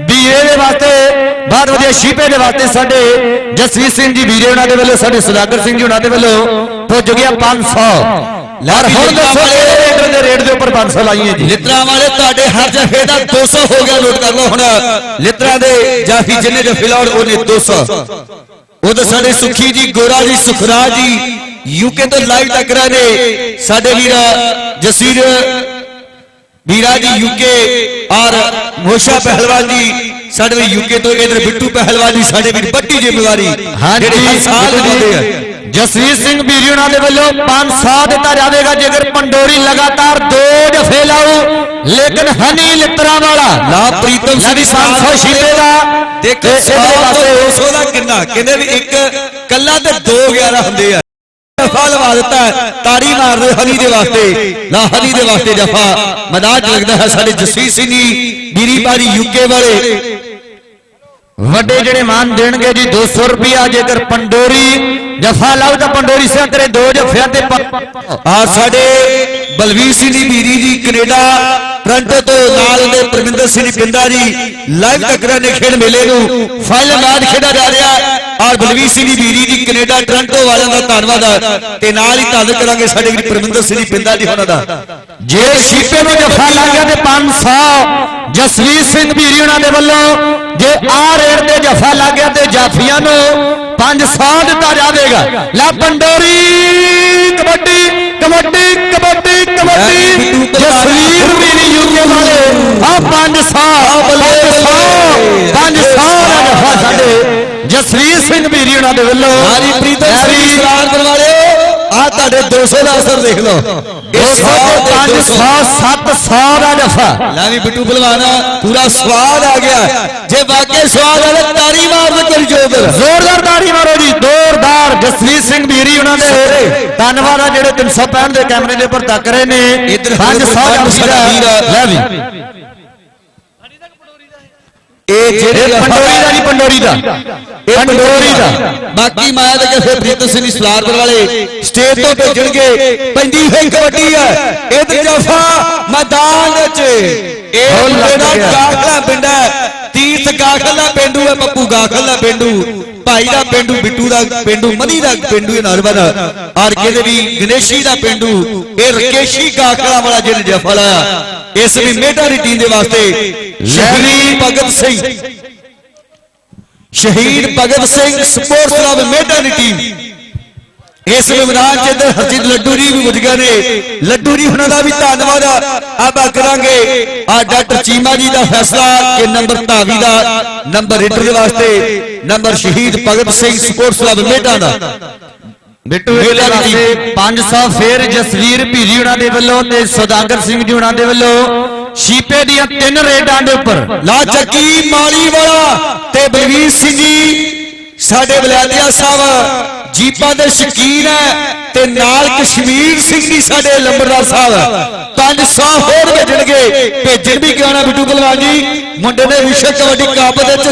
ਵੀਰੇ ਦੇ ਵਾਸਤੇ ਬਹੁਤ ਵਧੀਆ ਸ਼ੀਪੇ ਦੇ ਵਾਸਤੇ ਸਾਡੇ ਜਸਵੀਰ ਸਿੰਘ ਜੀ ਵੀਰੇ ਉਹਨਾਂ ਦੇ ਵੱਲੋਂ ਸਾਡੇ ਸੁਦਾਗਰ ਸਿੰਘ ਜੀ ਉਹਨਾਂ ਦੇ ਵੱਲੋਂ ਪੁੱਜ ਗਿਆ 500 ਲਹਿਰ ਹੁਣ ਦੱਸੋ ਰੇਡਰ ਦੇ ਰੇਟ ਦੇ ਉੱਪਰ 500 ਲਾਈਏ ਜੀ। ਲਿਤਰਾ ਵਾਲੇ ਤੁਹਾਡੇ ਹਰ ਜਫੇ ਦਾ 200 ਹੋ ਗਿਆ ਨੋਟ ਕਰ ਲਓ ਹੁਣ। ਲਿਤਰਾ ਦੇ ਜਾਫੀ ਜਿੰਨੇ ਜਫੇ ਲਾਉਣ ਉਹਨੇ 200 ਉਧਰ ਸਾਡੇ ਸੁਖੀ ਜੀ ਗੋਰਾ ਜੀ ਸੁਖਰਾਜ ਜੀ ਯੂਕੇ ਤੋਂ ਲਾਈਵ ਟੱਕਰਾ ਨੇ। ਸਾਡੇ ਵੀਰ ਜਸੀਰ ਵੀਰਾ ਜੀ ਯੂਕੇ ਔਰ ਮੋਸ਼ਾ ਪਹਿਲਵਾਨ ਜੀ ਸਾਡੇ ਵੀ ਯੂਕੇ ਤੋਂ ਇਧਰ ਬਿੱਟੂ ਪਹਿਲਵਾਨ ਜੀ ਸਾਡੇ ਵੀਰ ਵੱਡੀ ਜ਼ਿੰਮੇਵਾਰੀ ਜਿਹੜੇ ਹਰ ਸਾਲ ਆਉਂਦੇ ਆ। ਜਸਵੀਰ ਸਿੰਘ ਵੀਰੀ ਉਹਨਾਂ ਦੇ ਵੱਲੋਂ 500 ਦਿੱਤਾ ਜਾਵੇਗਾ ਜੇਕਰ ਪੰਡੋਰੀ ਲਗਾਤਾਰ ਦੋ ਜਫੇ ਲਾਊ। ਲੇਕਿਨ ਹਨੀ ਲਿੱਤਰਾ ਵਾਲਾ ਲਾ ਪ੍ਰੀਤਮ ਸਿੰਘ ਲੜੀ ਜੀ 500 ਸ਼ੀਪੇ ਦਾ। ਦੇਖ ਇਹਦੇ ਵਾਸਤੇ 200 ਦਾ ਕਿੰਨਾ ਕਹਿੰਦੇ ਵੀ ਇੱਕ ਕੱਲਾ ਤੇ 2 11 ਹੁੰਦੇ ਆ। ਜਫਾ ਲਵਾ ਦਿੱਤਾ ਤਾੜੀ ਮਾਰਦੇ ਹਨੀ ਦੇ ਵਾਸਤੇ। ਲਾ ਹਨੀ ਦੇ ਵਾਸਤੇ ਜਫਾ। ਮੈਦਾਨ ਲੱਗਦਾ ਹੈ ਸਾਡੇ ਜਸਵੀਰ ਸਿੰਘ ਜੀ, ਗੀਰੀ ਬਾਰੀ ਯੂਕੇ ਵਾਲੇ। ਵੱਡੇ ਜਿਹੜੇ ਮਾਨ ਦੇਣਗੇ ਜੀ 200 ਰੁਪਿਆ ਜੇਕਰ ਪੰਡੋਰੀ ਜਫਾ ਲਾਉ ਤਾਂ ਪੰਡੋਰੀ ਸਿਆ ਤੇਰੇ ਦੋ ਜਫਿਆਂ ਤੇ ਆ ਸਾਡੇ ਬਲਵੀਰ ਸਿੰਘ ਦੀ ਵੀਰੀ ਜੀ, ਕੈਨੇਡਾ ਟੋਰਾਂਟੋ ਤੋਂ ਨਾਲ ਦੇ ਪਰਮਿੰਦਰ ਸਿੰਘ ਜੀ ਜੀ ਲਾਈਵ ਟੱਕਰਾਂ ਦੇ ਖੇਡ ਮੇਲੇ ਨੂੰ। ਫਾਈਨਲ ਮੈਚ ਖੇਡਿਆ ਜਾ ਰਿਹਾ। ਔਰ ਬਲਵੀਰ ਸਿੰਘ ਦੀ ਵੀਰੀ ਜੀ ਕੈਨੇਡਾ ਟੋਰਾਂਟੋ ਵਾਲਿਆਂ ਦਾ ਧੰਨਵਾਦ ਹੈ ਤੇ ਨਾਲ ਹੀ ਧੰਨਵਾਦ ਕਰਾਂਗੇ ਸਾਡੇ ਵੀਰ ਪ੍ਰਵਿੰਦਰ ਸਿੰਘ ਪਿੰਡਾ ਜੀ ਉਹਨਾਂ ਦਾ। ਜੇ ਸ਼ੀਪੇ ਨੂੰ ਜਫਾ ਲੱਗ ਗਿਆ ਤੇ 500 ਜਸਵੀਰ ਸਿੰਘ ਵੀਰੀ ਉਹਨਾਂ ਦੇ ਵੱਲੋਂ ਜੇ ਆ ਰੇਡ ਤੇ ਜਫਾ ਲੱਗ ਗਿਆ ਤੇ ਜਾਫੀਆਂ ਨੂੰ 500 ਦਿੱਤਾ ਜਾਵੇਗਾ। ਲੈ ਪੰਡੋਰੀ ਕਬੱਡੀ ਕਬੱਡੀ ਕਬੱਡੀ ਕਬੱਡੀ। ਜਸਵੀਰ ਵੀਰੀ ਯੂਕੇ ਵਾਲੇ ਆ 500 500 500 ਦਾ ਜਫਾ ਸਾਡੇ। ਜਸਵੀਰ ਸਿੰਘ ਵੀਰੀ ਉਹਨਾਂ ਦੇ ਵੱਲੋਂ? ਹਾਰੀ ਪ੍ਰੀਤਮ ਸਿੰਘ ਸਰਾਰ ਵਾਲਿਓ ਆ ਤੁਹਾਡੇ 200 ਦਾ ਅਸਰ ਦੇਖ ਲਓ। 200 ਤੇ 500 700 ਦਾ ਜਫਾ ਲੈ ਵੀ ਬਿੱਟੂ ਭਲਵਾਨ ਪੂਰਾ ਸਵਾਦ ਆ ਗਿਆ। ਜੇ ਵਾਕਈ ਸਵਾਦ ਆਵੇ ਤਾਰੀ ਮਾਰ ਦੇ ਕਰੀ ਜੋਗਰ ਜ਼ੋਰਦਾਰ ਤਾੜੀ ਮਾਰੋ ਜੀ ਜ਼ੋਰਦਾਰ। ਜਸਵੀਰ ਸਿੰਘ ਵੀਰੀ ਉਹਨਾਂ ਦੇ ਧੰਨਵਾਦ ਆ ਜਿਹੜੇ 365 ਦੇ ਕੈਮਰੇ ਦੇ ਉੱਪਰ ਤੱਕ ਰਹੇ ਨੇ। ਇੱਧਰ 500 ਸਾਡਾ ਦਾ। ਲੈ ਵੀ। ਇਹ ਇਹ ਜਿਹੜੇ ਪੰਡੋਰੀ ਦਾ ਜੀ ਪੰਡੋਰੀ ਦਾ। ਇਹ ਪੰਡੋਰੀ ਦਾ। ਬਾਕੀ ਮਾਇਆ ਦੇ ਕਿਸੇ ਪ੍ਰੀਤਮ ਸਿੰਘ ਸਲਾਰਪੁਰ ਵਾਲੇ ਸਟੇਜ ਤੋਂ ਭੇਜਣਗੇ। ਪੈਂਦੀ ਹੋਈ ਕਬੱਡੀ ਹੈ। ਇਧਰ ਜਫਾ ਮੈਦਾਨ ਵਿੱਚ। ਇਹ ਮੁੰਡੇ ਦਾ। ਗਾਖਲਾ ਪਿੰਡ ਹੈ। ਤੀਰਥ ਗਾਖਲ ਦਾ ਪਿੰਡੂ ਹੈ ਪੱਪੂ ਗਾਖਲ ਦਾ ਪਿੰਡੂ। ਭਾਈ ਦਾ ਪਿੰਡੂ ਬਿੱਟੂ ਦਾ ਪਿੰਡੂ ਮਨੀ ਦਾ ਪਿੰਡੂ ਇਹ ਨਰਵਨ ਔਰ ਕਿਤੇ ਵੀ ਗਣੇਸ਼ੀ ਦਾ ਪਿੰਡੂ। ਇਹ ਰਕੇਸ਼ੀ ਗਾਖਲਾ ਵਾਲਾ ਜਿਹਨੇ ਜਫਾ ਲਾਇਆ। ਇਸ ਵੀ ਮੇਟਾ ਦੀ ਟੀਮ ਦੇ ਵਾਸਤੇ ਸ਼ਹੀਦ ਭਗਤ ਸਿੰਘ। ਸ਼ਹੀਦ ਭਗਤ ਸਿੰਘ ਸਪੋਰਟਸ ਕਲੱਬ ਮੇਡਾ ਦੀ ਟੀਮ ਇਸ ਮੈਦਾਨ ਚ ਇੱਧਰ ਹਰਜੀਤ ਲੱਡੂ ਜੀ ਵੀ ਪੁੱਜ ਗਏ ਨੇ। ਲੱਡੂ ਜੀ ਉਹਨਾਂ ਦਾ ਵੀ ਧੰਨਵਾਦ। ਆਬਾ ਕਰਾਂਗੇ ਆ ਡਾਕਟਰ ਚੀਮਾ ਜੀ ਦਾ ਫੈਸਲਾ ਕਿ ਨੰਬਰ ਧਾਵੀ ਦਾ ਨੰਬਰ ਰੀਡਰ ਦੇ ਵਾਸਤੇ number Shaheed Bhagat Singh sports club Meda ਦਾ। ਬਿੱਟੂ ਇਹਦੇ ਵਾਸਤੇ 500 ਫੇਰ ਜਸਵੀਰ ਭੀਰੀ ਉਹਨਾਂ ਦੇ ਵੱਲੋਂ ਤੇ ਸੁਦਾਗਰ ਸਿੰਘ ਜੀ ਉਹਨਾਂ ਦੇ ਵੱਲੋਂ ਸ਼ੀਪੇ ਦੀਆਂ ਤਿੰਨ ਰੇਡਾਂ ਦੇ ਉੱਪਰ। ਲਾ ਚੱਕੀ ਮਾਲੀ ਵਾਲਾ ਤੇ ਬਲਵੀਰ ਸਿੰਘ ਜੀ ਸਾਡੇ ਬਲਾਦਿਆ ਸਾਹਿਬ ਜੀਪਾਂ ਦੇ ਸ਼ਕੀਨ ਹੈ ਤੇ ਨਾਲ ਕਸ਼ਮੀਰ ਸਿੰਘ ਜੀ ਸਾਡੇ ਲੰਬੜਦਾਰ ਸਾਹਿਬ। 500 ਹੋਰ ਭੇਜਣਗੇ ਭੇਜਣ ਵੀ ਕਿਉਂ ਨਾ ਬਿੱਟੂ ਬਲਵਾਨ ਜੀ? ਮੁੰਡੇ ਨੇ ਵਿਸ਼ਵ ਕਬੱਡੀ ਕੱਪ ਦੇ ਵਿੱਚ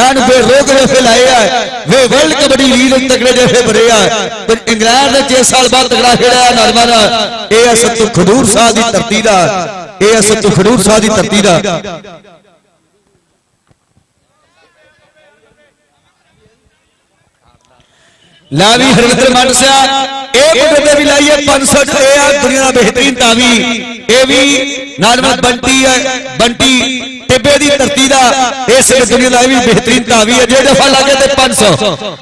ਐਨ ਬੇਰੋਕ ਜਫੇ ਲਾਏ ਆ। ਵੇ ਵਰਲਡ ਕਬੱਡੀ ਲੀਗ ਤਗੜੇ ਜਫੇ ਭਰੇ ਆ। ਪਰ ਇੰਗਲੈਂਡ ਦੇ 6 ਸਾਲ ਬਾਅਦ ਤਗੜਾ ਖੇਡਿਆ ਨਰਮਨ ਇਹ ਹੈ ਸਤੂ ਖਡੂਰ ਸਾਹਿਬ ਦੀ ਧਰਤੀ ਦਾ। ਇਹ ਹੈ ਖਡੂਰ ਸਾਹਿਬ ਦੀ ਧਰਤੀ ਦਾ। ਲਾ ਵੀ ਹਰਵਿੰਦਰ ਮੰਡ ਸਿਆ ਇਹ ਮੁੰਡੇ ਵੀ ਲਾਈਏ 500 ਇਹ ਆ ਦੁਨੀਆ ਦਾ ਬਿਹਤਰੀਨ ਤਾਵੀ ਇਹ ਵੀ ਨਾਲਮਤ ਬੰਟੀ ਹੈ ਬੰਟੀ ਟਿੱਬੇ ਦੀ ਧਰਤੀ ਦਾ, ਇਸ ਦੁਨੀਆ ਦਾ ਵੀ ਬਿਹਤਰੀਨ ਤਾਵੀ ਹੈ ਜੇ ਜਫਾ ਲੱਗੇ ਤੇ 500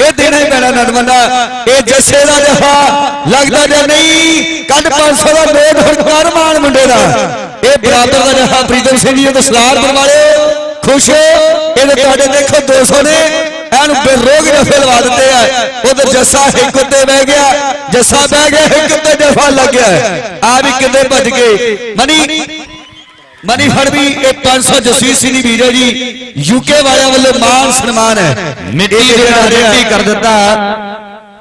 ਇਹ ਦੇਣਾ ਹੀ ਪੈਣਾ ਨਡਮੰਡਾ ਇਹ ਜੱਸੇ ਦਾ ਜਫਾ ਲੱਗਦਾ ਜਾਂ ਨਹੀਂ, ਕੱਢ 500 ਦਾ ਨੋਟ ਹੁਣ ਮਾਨ ਮੁੰਡੇ ਦਾ। ਇਹ ਬਰਾਬਰ ਦਾ ਜਫਾ ਪ੍ਰੀਤਮ ਸਿੰਘ ਜੀ ਦੇ ਸਲਾਰ ਵਾਲੇ ਖੁਸ਼ ਇਹਦੇ ਤੁਹਾਡੇ ਦੇਖੋ 200 ਨੇ। ਐਨ ਬੇਰੋਗ ਜਫੇ ਲਵਾ ਦਿੱਤੇ ਆ। ਉਧਰ ਜੱਸਾ ਇੱਕ ਉੱਤੇ ਬਹਿ ਗਿਆ। ਜੱਸਾ ਬਹਿ ਗਿਆ, ਇੱਕ ਉੱਤੇ ਜਫਾ ਲੱਗ ਗਿਆ। ਆ ਵੀ ਕਿੰਨੇ ਭੱਜ ਗਏ? ਮਨੀ ਮਨੀ ਫੜ ਵੀ ਇਹ 500 ਜਸਵੀਰ ਸਿੰਘ ਦੀ ਵੀਰ ਜੀ। ਯੂਕੇ ਵਾਲਿਆਂ ਵੱਲੋਂ ਮਾਨ ਸਨਮਾਨ ਹੈ। ਮਿੱਟੀ ਜਿਹੜਾ ਮਿੱਟੀ ਕਰ ਦਿੱਤਾ।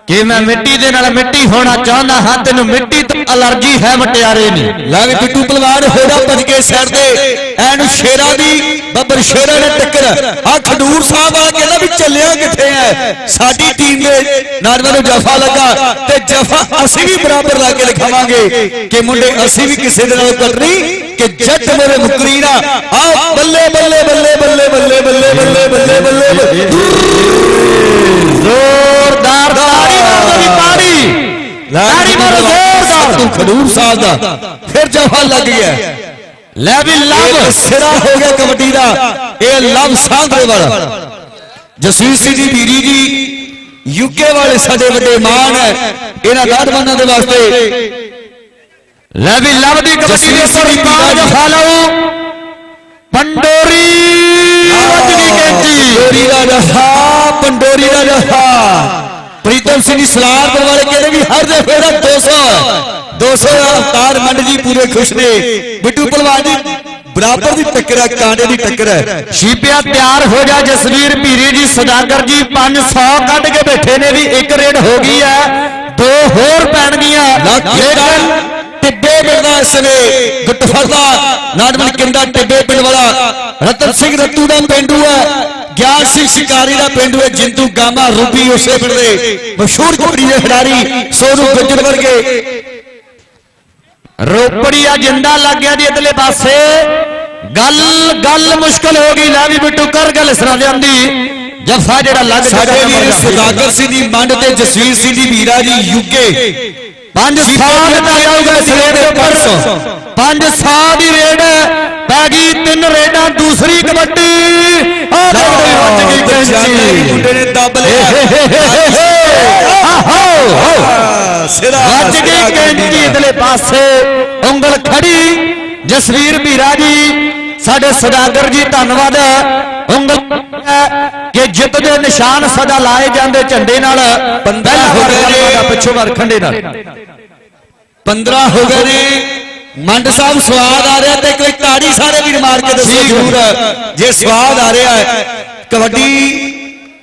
ਕਿ ਮੈਂ ਮਿੱਟੀ ਦੇ ਨਾਲ ਮਿੱਟੀ ਹੋਣਾ ਚਾਹੁੰਦਾ ਹਾਂ ਤੈਨੂੰ ਮਿੱਟੀ ਤੋਂ ਅਲਰਜੀ ਹੈ ਮਟਿਆਰੇ ਨਹੀਂ। ਲੈ ਵੀ ਬਿੱਟੂ ਪਹਿਲਵਾਨ ਹੋਦਾ ਭੱਜ ਕੇ ਸਾਈਡ ਤੇ। ਐਨ ਸ਼ੇਰਾ ਦੀ ਬੱਬਰ ਸ਼ੇਰਾ ਨੇ ਟੱਕਰ। ਆ ਖਡੂਰ ਸਾਹਿਬ ਵਾਲਾ ਕਹਿੰਦਾ ਵੀ ਚੱਲਿਆ ਕਿੱਥੇ ਐ? ਸਾਡੀ ਟੀਮ ਦੇ ਨਾਰਵੇ ਨੂੰ ਜਫਾ ਲੱਗਾ ਤੇ ਜਫਾ ਅਸੀਂ ਵੀ ਬਰਾਬਰ ਲਾ ਕੇ ਲਿਖਾਵਾਂਗੇ ਕਿ ਮੁੰਡੇ ਅਸੀਂ ਵੀ ਕਿਸੇ ਦੇ ਨਾਲ ਕੱਟਣੀ ਕਿ ਜੱਟ ਮੇਰੇ ਮੁਕਰੀ ਨਾ ਆ ਬੱਲੇ ਬੱਲੇ ਬੱਲੇ ਬੱਲੇ ਬੱਲੇ ਬੱਲੇ ਬੱਲੇ ਬੱਲੇ ਬੱਲੇ ਬੱਲੇ। ਤਾੜੀ ਮਾਰੋ ਜ਼ੋਰਦਾਰ ਤੂੰ ਖਡੂਰ ਸਾਹਿਬ ਦਾ। ਫਿਰ ਜਫਾ ਲੱਗ ਗਿਆ। ਲੈ ਵੀ ਲਵ। ਸਿਰਾ ਹੋ ਗਿਆ ਕਬੱਡੀ ਦਾ। ਇਹ ਲਵ ਸਾਂਭੇ ਵਾਲਾ। ਜਸਵੀਰ ਸਿੰਘ ਜੀ ਵੀਰੀ ਜੀ ਯੂਕੇ ਵਾਲੇ ਸਾਡੇ ਵੱਡੇ ਮਾਣ ਹੈ। ਇਹਨਾਂ ਲਾਡਵਾਨਾਂ ਦੇ ਵਾਸਤੇ। ਲੈ ਵੀ ਲਵ ਦੀ ਕਬੱਡੀ ਦੇ ਉੱਪਰ ਕਾਲ ਜਫਾ ਲਓ। ਪੰਡੋਰੀ ਵੱਜਦੀ ਕੈਂਚੀ। ਪੰਡੋਰੀ ਦਾ ਜਫਾ ਪੰਡੋਰੀ ਦਾ ਜਫਾ ਪ੍ਰੀਤਮ ਸਿੰਘ ਜੀ ਸਲਾਰ ਵਾਲੇ ਕਹਿੰਦੇ ਵੀ ਹਰ ਦਾ 200 200 ਅਵਤਾਰ ਮੰਡ ਜੀ ਪੂਰੇ ਖੁਸ਼ ਨੇ। ਬਿੱਟੂ ਪਹਿਲਵਾਨ ਜੀ ਬਰਾਬਰ ਦੀ ਟੱਕਰ ਹੈ ਕਾਂਡੇ ਦੀ ਟੱਕਰ ਹੈ ਸ਼ੀਪਿਆ ਤਿਆਰ ਹੋ ਜਾ ਜਸਵੀਰ ਭੀਰੀ ਜੀ ਸੁਦਾਗਰ ਜੀ 500 ਕੱਢ ਕੇ ਬੈਠੇ ਨੇ ਵੀ ਇੱਕ ਰੇਡ ਹੋ ਗਈ ਹੈ ਦੋ ਹੋਰ ਪੈਣਗੀਆਂ। ਲੇਕਿਨ ਟਿੱਬੇ ਪਿੰਡ ਦਾ ਇਸ ਨੇ ਗੁੱਟਫਰ ਦਾ ਨਾਡਮਨ ਕਿੰਦਾ ਟਿੱਬੇ ਪਿੰਡ ਵਾਲਾ। ਰਤਨ ਸਿੰਘ ਰੱਤੂ ਦਾ ਪਿੰਡੂ ਹੈ ਗਿਆਨ ਸਿੰਘ ਸ਼ਿਕਾਰੀ ਦਾ ਪਿੰਡ ਵਿੱਚ ਜਿੰਦੂ ਗਾਮਾ ਰੂਬੀ ਉਸੇ ਪਿੰਡ ਦੇ। ਮਸ਼ਹੂਰ ਕਬੱਡੀ ਦੇ ਖਿਡਾਰੀ ਸੋਨੂ ਗੁੱਜਰ ਵਰਗੇ। ਰੋਪੜੀਆ ਜਿੰਦਾ ਲੱਗ ਗਿਆ ਜੀ ਇਧਰਲੇ ਪਾਸੇ। ਗੱਲ ਗੱਲ ਮੁਸ਼ਕਲ ਹੋ ਗਈ ਲੈ ਵੀ ਬਿੱਟੂ ਕਰ ਗੱਲ ਸਰਾ ਲਿਆਂਦੀ ਜਫਾ ਜਿਹੜਾ ਲੱਗ ਸਾਡੇ ਵੀਰ। ਸੁਦਾਗਰ ਸਿੰਘ ਦੀ ਮੰਡ ਤੇ ਜਸਵੀਰ ਸਿੰਘ ਦੀ ਵੀਰਾ ਜੀ ਯੂਕੇ ਪੰਜ ਜੀਪੇ ਸਾਲ ਦੇ ਜਾਊਗਾ ਇਸ ਰੇਡ ਦੇ ਉੱਪਰ ਪੰਜ ਸੌ। ਪੰਜ ਸਾਲ ਦੀ ਰੇਡ ਪੈ ਗਈ ਤਿੰਨ ਰੇਡਾਂ ਦੂਸਰੀ ਕਬੱਡੀ ਆ ਦੇਖਦੇ ਵੱਜ ਗਈ ਕੈਂਚੀ ਮੁੰਡੇ ਨੇ ਦੱਬ ਲਿਆ। ਆਹੋ ਸਿਰਾ ਵੱਜ ਗਈ ਕੈਂਚੀ ਇਧਰਲੇ ਪਾਸੇ ਉਂਗਲ ਖੜੀ ਜਸਵੀਰ ਵੀਰਾ ਜੀ ਸਾਡੇ ਸਦਾਗਰ ਜੀ ਧੰਨਵਾਦ ਉਂਗਲ ਕਿ ਜਿੱਤ ਦੇ ਨਿਸ਼ਾਨ ਸਦਾ ਲਾਏ ਜਾਂਦੇ ਝੰਡੇ ਨਾਲ ਪਹਿਲਾ ਹੋ ਗਏ ਨੇ। ਪਿੱਛੋਂ ਵਰ ਖੰਡੇ ਨਾਲ। 15 ਹੋ ਗਏ ਨੇ। ਮੰਡ ਸਾਹਿਬ ਸਵਾਦ ਆ ਰਿਹਾ ਤੇ ਇੱਕ ਇੱਕ ਤਾੜੀ ਸਾਰੇ ਵੀਰ ਮਾਰ ਕੇ ਦੱਸੋ। ਜ਼ਰੂਰ। ਜੇ ਸਵਾਦ ਆ ਰਿਹਾ ਹੈ ਕਬੱਡੀ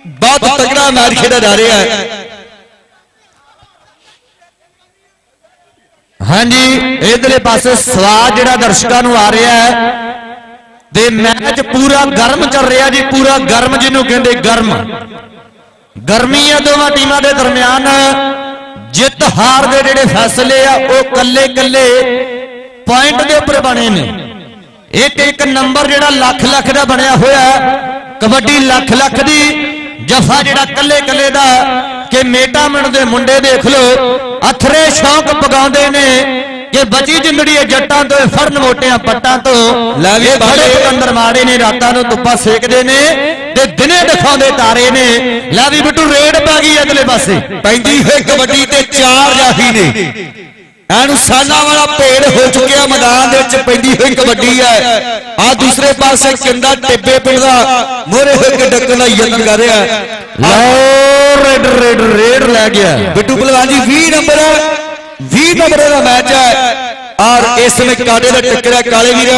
ਬਹੁਤ ਤਗੜਾ ਮੈਚ ਖੇਡਿਆ ਜਾ ਰਿਹਾ ਹੈ। ਹਾਂਜੀ, ਇਧਰਲੇ ਪਾਸੇ ਸਵਾਦ ਜਿਹੜਾ ਦਰਸ਼ਕਾਂ ਨੂੰ ਆ ਰਿਹਾ ਹੈ। ਤੇ ਮੈਚ ਪੂਰਾ ਗਰਮ ਚੱਲ ਰਿਹਾ ਜੀ, ਪੂਰਾ ਗਰਮ ਜਿਹਨੂੰ ਕਹਿੰਦੇ ਗਰਮ। ਗਰਮੀ ਆ ਦੋਵਾਂ ਟੀਮਾਂ ਦੇ ਦਰਮਿਆਨ ਜਿੱਤ ਹਾਰ ਦੇ ਜਿਹੜੇ ਫੈਸਲੇ ਆ, ਉਹ ਕੱਲੇ ਕੱਲੇ ਪੁਆਇੰਟ ਦੇ ਉੱਪਰ ਬਣੇ ਨੇ। ਇੱਕ ਇੱਕ ਨੰਬਰ ਜਿਹੜਾ ਲੱਖ ਲੱਖ ਦਾ ਬਣਿਆ ਹੋਇਆ ਕਬੱਡੀ ਲੱਖ ਲੱਖ ਦੀ ਜਫਾ ਜਿਹੜਾ ਕੱਲੇ ਕੱਲੇ ਦਾ ਕਿ ਮੇਟਾ ਮਿੰਟ ਦੇ ਮੁੰਡੇ ਦੇਖ ਲਓ ਅਥਰੇ ਸ਼ੌਂਕ ਪਗਾਉਂਦੇ ਨੇ ਕਿ ਬਚੀ ਜਿੰਦੜੀ ਇਹ ਜੱਟਾਂ ਤੋਂ ਫੜਨ ਮੋਟਿਆਂ ਪੱਟਾਂ ਤੋਂ। ਲੈ ਵੀ ਬੜੇ। ਪਕੰਦਰ ਮਾੜੇ ਨੇ ਰਾਤਾਂ ਨੂੰ ਧੁੱਪਾਂ ਸੇਕਦੇ ਨੇ ਤੇ ਦਿਨੇ ਦਿਖਾਉਂਦੇ ਤਾਰੇ ਨੇ। ਲੈ ਵੀ ਬਿੱਟੂ ਰੇਡ ਪੈ ਗਈ ਅਗਲੇ ਪਾਸੇ। ਪੈਂਦੀ ਹੋਈ ਕਬੱਡੀ ਤੇ ਚਾਰ ਜਾਫੀ ਨੇ। ਐਨੂੰ ਸਾਨਾ ਵਾਲਾ ਭੇੜ ਹੋ ਚੁੱਕਿਆ ਮੈਦਾਨ ਦੇ ਵਿੱਚ ਪੈਂਦੀ ਹੋਈ ਕਬੱਡੀ ਹੈ। ਆ ਦੂਸਰੇ ਪਾਸੇ ਕਿੰਦਾ ਟਿੱਬੇ ਪਿੰਡ ਦਾ ਮੋਰੇ ਹੋ ਕੇ ਡੱਕਣ ਦਾ ਯਤਨ ਕਰ ਰਿਹਾ। ਹੈ ਲਓ ਰੇਡ ਰੇਡ ਰੇਡ ਲੈ ਗਿਆ। ਬਿੱਟੂ ਪਹਿਲਵਾਨ ਜੀ 20 ਨੰਬਰ 20 ਨੰਬਰ ਦਾ ਮੈਚ ਹੈ। ਔਰ ਇਸ ਸਮੇਂ ਕਾਡੇ ਦਾ ਟੱਕਰਿਆ ਕਾਲੇ ਵੀਰ।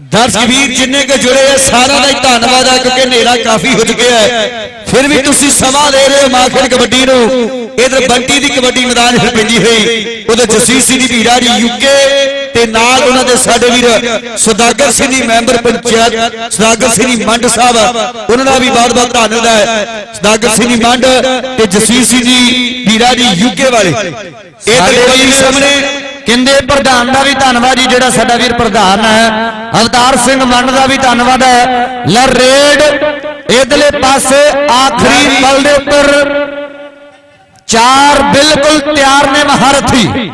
ਦਰਸ਼ਕ ਵੀਰ ਜਿੰਨੇ ਕੇ ਜੁੜੇ ਆ ਸਾਰਿਆਂ ਦਾ ਹੀ ਧੰਨਵਾਦ ਹੈ ਕਿਉਂਕਿ ਹਨੇਰਾ ਕਾਫੀ ਹੋ ਚੁੱਕਿਆ ਹੈ। ਫਿਰ ਵੀ ਤੁਸੀਂ ਸਮਾਂ ਦੇ ਰਹੇ ਹੋ ਮਾਖੜ ਕਬੱਡੀ ਨੂੰ। ਇਧਰ ਬੰਟੀ ਦੀ ਕਬੱਡੀ ਮੈਦਾਨ ਵਿੱਚ ਪੈਂਦੀ ਹੋਈ। ਉਹਦੇ ਜਸੀਰ ਸਿੰਘ ਦੀ ਵੀਰਾ ਜੀ ਯੂਕੇ ਤੇ ਨਾਲ ਉਹਨਾਂ ਦੇ ਸਾਡੇ ਵੀਰ ਸੁਦਾਗਰ ਸਿੰਘ ਦੀ ਮੈਂਬਰ ਪੰਚਾਇਤ ਸੁਦਾਗਰ ਸਿੰਘ ਦੀ ਮੰਡ ਸਾਹਿਬ ਉਹਨਾਂ ਦਾ ਵੀ ਬਹੁਤ ਬਹੁਤ ਧੰਨਵਾਦ ਹੈ। ਸੁਦਾਗਰ ਸਿੰਘ ਦੀ ਮੰਡ ਤੇ ਜਸੀਰ ਸਿੰਘ ਜੀ ਵੀਰਾ ਜੀ ਯੂਕੇ ਵਾਲੇ। ਤੇ ਵੀਰ ਸਾਹਮਣੇ ਕਿੰਦੇ ਪ੍ਰਧਾਨ ਦਾ ਵੀ ਧੰਨਵਾਦ ਜੀ ਜਿਹੜਾ ਸਾਡਾ ਵੀਰ ਪ੍ਰਧਾਨ ਹੈ। ਅਵਤਾਰ ਸਿੰਘ ਮੰਡ ਦਾ ਵੀ ਧੰਨਵਾਦ ਹੈ। ਲੈ ਰੇਡ ਇਧਰਲੇ ਪਾਸੇ ਆਖਰੀ ਪਲ ਦੇ ਉੱਪਰ ਚਾਰ ਬਿਲਕੁਲ ਤਿਆਰ ਨੇ ਮਹਾਰਥੀ।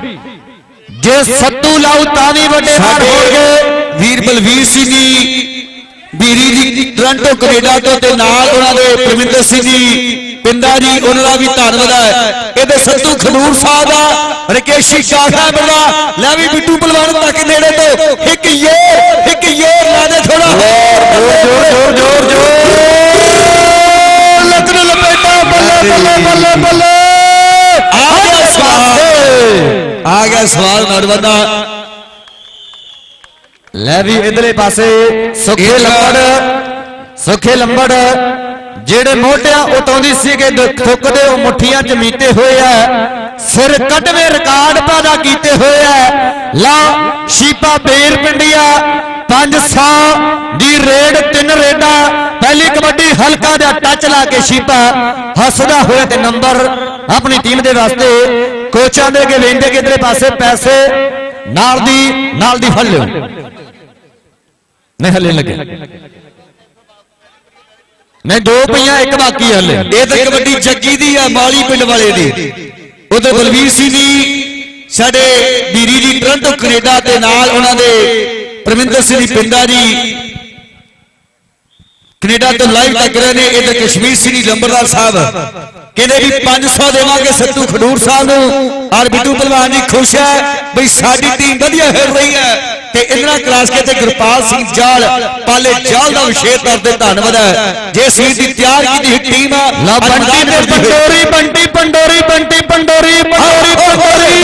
ਜੇ ਸੱਤੂ ਲਾਉ ਤਾਂ ਵੀ ਵੱਡੇ ਸਾਡੇ ਹੋਣਗੇ। ਵੀਰ ਬਲਵੀਰ ਸਿੰਘ ਜੀ ਵੀਰੀ ਜੀ ਟੋਰਾਂਟੋ ਕੈਨੇਡਾ ਤੋਂ ਤੇ ਨਾਲ ਉਹਨਾਂ ਦੇ ਪ੍ਰਵਿੰਦਰ ਸਿੰਘ ਜੀ। ਪਿੰਦਾ ਜੀ ਉਹਨਾਂ ਦਾ ਵੀ ਧੰਨਵਾਦ ਹੈ। ਇਹਦੇ ਸੱਤੂ ਖਡੂਰ ਸਾਹਿਬ ਦਾ ਰਕੇਸ਼ੀ ਕਾਖਾ ਬੜਾ ਲੈ ਵੀ ਬਿੱਟੂ ਪਹਿਲਵਾਨ ਤੱਕ ਨੇੜੇ ਤੋਂ। ਇੱਕ ਯੋਰ ਇੱਕ ਯੋਰ ਲਾ ਦੇ ਥੋੜਾ ਜੋਰ ਜੋਰ ਜੋਰ ਜੋਰ ਲਪੇਟਾ ਬੱਲੇ ਬੱਲੇ ਬੱਲੇ ਬੱਲੇ। ਆ ਗਿਆ ਸਵਾਲ। ਆ ਗਿਆ ਸਵਾਲ ਨੜਵੰਦਾ ਲੈ ਵੀ ਇਧਰਲੇ ਪਾਸੇ ਸੁਖੇ ਲੰਬੜ ਸੁਖੇ ਲੰਬੜ। ਜਿਹੜੇ ਮੋਢਿਆਂ ਉਤਾਉਂਦੀ ਸੀਗੇ ਥੁੱਕਦੇ ਉਹ ਮੁੱਠੀਆਂ ਚ ਮੀਤੇ ਹੋਏ ਆ, ਸਿਰ ਕੱਢਵੇਂ ਰਿਕਾਰਡ ਪੈਦਾ ਕੀਤੇ ਹੋਏ ਆ। ਲਾ ਸ਼ੀਪਾ ਬੇਰ ਪਿੰਡੀਆ 500 ਦੀ ਰੇਡ, ਤਿੰਨ ਰੇਡਾਂ, ਪਹਿਲੀ ਕਬੱਡੀ ਹਲਕਾ ਦਾ ਟੱਚ ਲਾ ਕੇ ਸ਼ੀਪਾ ਹੱਸਦਾ ਹੋਇਆ ਤੇ ਨੰਬਰ ਆਪਣੀ ਟੀਮ ਦੇ ਵਾਸਤੇ ਕੋਚਾਂ ਦੇ ਕੇ ਵੇਂਦੇ ਕਿ ਪਾਸੇ ਪੈਸੇ ਨਾਲ ਦੀ ਨਾਲ ਦੀ ਫੜ ਲਿਓ। ਨਹੀਂ ਹਲੇ ਲੱਗੇ ਨਹੀਂ ਦੋ ਪਈਆਂ ਇੱਕ ਬਾਕੀ ਹੈ ਹਲੇ। ਇਹ ਤਾਂ ਕਬੱਡੀ ਜੱਗੀ ਦੀ ਆ, ਮਾਲੀ ਪਿੰਡ ਵਾਲੇ ਦੀ। ਉਧਰ ਬਲਵੀਰ ਸਿੰਘ ਜੀ, ਸਾਡੇ ਵੀਰੀ ਜੀ ਟੋਰਾਂਟੋ, ਕੈਨੇਡਾ ਤੇ ਨਾਲ ਉਹਨਾਂ ਦੇ ਪਰਮਿੰਦਰ ਸਿੰਘ ਜੀ ਪਿੰਡਾ ਜੀ। ਕੈਨੇਡਾ ਤੋਂ ਲਾਈਵ ਤੱਕ ਰਹੇ ਨੇ, ਇਧਰ ਕਸ਼ਮੀਰ ਸਿੰਘ ਜੀ, ਲੰਬਰਦਾਰ ਸਾਹਿਬ। ਕਹਿੰਦੇ ਵੀ 500 ਦੇਵਾਂਗੇ ਸੱਤੂ ਖਡੂਰ ਸਾਹਿਬ ਨੂੰ। ਔਰ ਬਿੱਟੂ ਪਹਿਲਵਾਨ ਜੀ ਖੁਸ਼ ਹੈ, ਬਈ ਸਾਡੀ ਟੀਮ ਵਧੀਆ ਖੇਡ ਰਹੀ ਹੈ। ਤੇ ਇੰਦਰਾ ਕਲਾਸ ਕੇ ਤੇ ਗੁਰਪਾਲ ਸਿੰਘ ਜਾਲ ਪਾਲੇ ਜਾਲ ਦਾ ਵਿਸ਼ੇਸ਼ ਤੌਰ ਤੇ ਧੰਨਵਾਦ ਹੈ ਜੇ ਸੀਟ ਦੀ ਤਿਆਰ ਕੀਤੀ ਹੋਈ ਟੀਮ ਆ ਲਾ ਅੱਜ ਬੰਟੀ ਮੈਦਾਨ ਤੇ ਵਿੱਚ ਹੋਈ। ਪੰਡੋਰੀ ਬੰਟੀ ਪੰਡੋਰੀ ਬੰਟੀ ਪੰਡੋਰੀ ਪੰਡੋਰੀ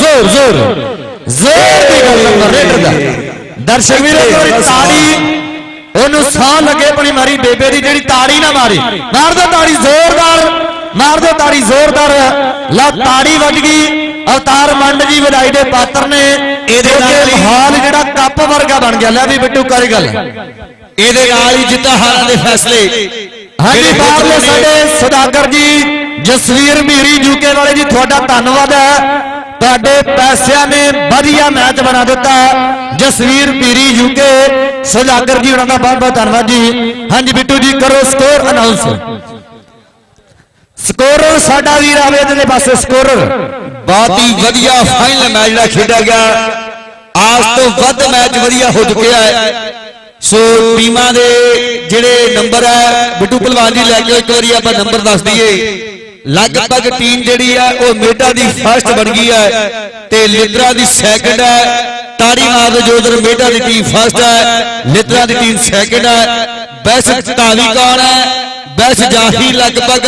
ਜ਼ੋਰ ਜ਼ੋਰ ਜ਼ੋਰ ਦੀ ਗੱਲ ਨੰਬਰ ਰੇਡਰ ਦਾ ਦਰਸ਼ਕ ਵੀਰੋ ਇੱਕ ਵਾਰੀ ਤਾੜੀ ਉਹਨੂੰ ਸਾਹ ਲੱਗੇ ਆਪਣੀ ਮਾਰੀ ਬੇਬੇ ਦੀ ਜਿਹੜੀ ਤਾੜੀ ਨਾ ਮਾਰੇ। ਮਾਰ ਦੋ ਤਾੜੀ ਜ਼ੋਰਦਾਰ ਮਾਰ ਦੋ ਤਾੜੀ ਜ਼ੋਰਦਾਰ। ਲਾ ਤਾੜੀ ਵੱਜ ਗਈ ਅਵਤਾਰ ਮੰਡ ਜੀ ਵਧਾਈ ਦੇ ਪਾਤਰ ਨੇ। ਇਹਦੇ ਨਾਲ ਹੀ- ਹਾਲ ਜਿਹੜਾ ਕੱਪ ਵਰਗਾ ਬਣ ਗਿਆ। ਲੈ ਵੀ ਬਿੱਟੂ ਕਰੀ ਗੱਲ। ਇਹਦੇ ਨਾਲ ਹੀ ਜਿੱਤਾਂ ਹਾਰਾਂ ਦੇ ਫੈਸਲੇ। ਹਾਂਜੀ ਬਾਹਰਲੇ ਸਾਡੇ ਸੁਦਾਗਰ ਜੀ ਜਸਵੀਰ ਮੀਰੀ ਜੂਕੇ ਵਾਲੇ ਜੀ ਤੁਹਾਡਾ ਧੰਨਵਾਦ ਹੈ। ਤੁਹਾਡੇ ਪੈਸਿਆਂ ਨੇ ਵਧੀਆ ਮੈਚ ਬਣਾ ਦਿੱਤਾ। ਜਸਵੀਰ ਪੀਰੀ ਯੂਕੇ ਸੁਦਾਗਰ ਜੀ, ਉਹਨਾਂ ਦਾ ਬਹੁਤ ਬਹੁਤ ਧੰਨਵਾਦ ਜੀ। ਹਾਂਜੀ, ਬਿੱਟੂ ਜੀ, ਕਰੋ ਸਕੋਰ ਅਨਾਉਂਸ ਸਕੋਰਰ ਸਾਡਾ ਵੀਰ ਆਵੇ ਇਹਦੇ ਪਾਸੇ ਸਕੋਰਰ ਬਹੁਤ ਹੀ ਵਧੀਆ ਫਾਈਨਲ ਮੈਚ ਜਿਹੜਾ ਖੇਡਿਆ ਗਿਆ। ਆਜ ਤੋਂ ਵੱਧ ਮੈਚ ਵਧੀਆ ਹੋ ਚੁੱਕਿਆ ਹੈ। ਸੋ ਟੀਮਾਂ ਦੇ ਜਿਹੜੇ ਨੰਬਰ ਹੈ, ਬਿੱਟੂ ਪਹਿਲਵਾਨ ਜੀ ਲੈ ਕੇ ਇੱਕ ਵਾਰੀ ਆਪਾਂ ਨੰਬਰ ਦੱਸ ਦਈਏ। ਲਗਭਗ ਟੀਮ ਜਿਹੜੀ ਹੈ ਉਹ ਮੇਟਾ ਦੀ ਫਰਸਟ ਬਣ ਗਈ ਹੈ ਤੇ ਲਿਤਰਾ ਦੀ ਸੈਕੰਡ ਹੈ ਤਾੜੀ ਮਾਰ ਜੋਦਰ ਮੇਟਾ ਦੀ ਟੀਮ ਫਰਸਟ ਹੈ ਲਿਤਰਾ ਦੀ ਟੀਮ ਸੈਕੰਡ ਹੈ ਬੈਸ ਧਾਵੀ ਕੌਣ ਹੈ ਬੈਸ ਜਾਹੀ ਲਗਭਗ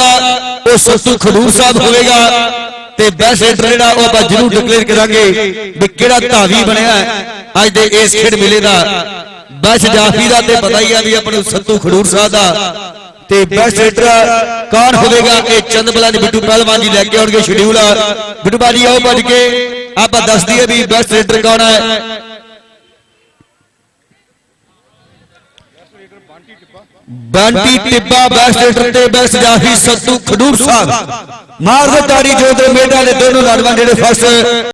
ਉਹ ਸਤੂ ਖਡੂਰ ਸਾਹਿਬ ਹੋਵੇਗਾ। ਤੇ ਬੈਸਟ ਏਡਰ ਜਿਹੜਾ, ਉਹ ਆਪਾਂ ਜਰੂਰ ਡਿਕਲੇਅਰ ਕਰਾਂਗੇ ਵੀ ਕਿਹੜਾ ਧਾਵੀ ਬਣਿਆ। ਅੱਜ ਦੇ ਇਸ ਖੇਡ ਮੇਲੇ ਦਾ। ਬੈਸਟ ਜਾਫੀ ਦਾ ਤੇ ਪਤਾ ਹੀ ਆ ਵੀ ਆਪਣੇ ਸੱਤੂ ਖਡੂਰ ਸਾਹਿਬ ਦਾ। ਤੇ ਬੈਸਟ ਏਡਰ ਕੌਣ ਹੋਵੇਗਾ? ਇਹ ਚੰਦਬਲਾ ਦੇ ਬਿੱਟੂ ਪਹਿਲਵਾਨ ਜੀ ਲੈ ਕੇ ਆਉਣਗੇ ਸ਼ਡਿਊਲ ਬਿੱਟੂ ਬਾਜੀ ਆਓ ਭੱਜ ਕੇ। ਆਪਾਂ ਦੱਸ ਦਈਏ ਵੀ ਬੈਸਟ ਏਡਰ ਕੌਣ ਹੈ? ਬੰਟੀ ਟਿੱਬਾ ਬੈਸਟ ਏਡਰ ਤੇ ਬੈਸਟ ਜਾਫੀ ਸੱਤੂ ਖਡੂਰ ਸਾਹਿਬ। ਮਾਰ ਦੇ ਤਾੜੀ ਜੋਤ ਮੇਡਾ ਦੇ ਦੋਨੋਂ ਲਾਡਵਾਂ ਜਿਹੜੇ ਫਸਟ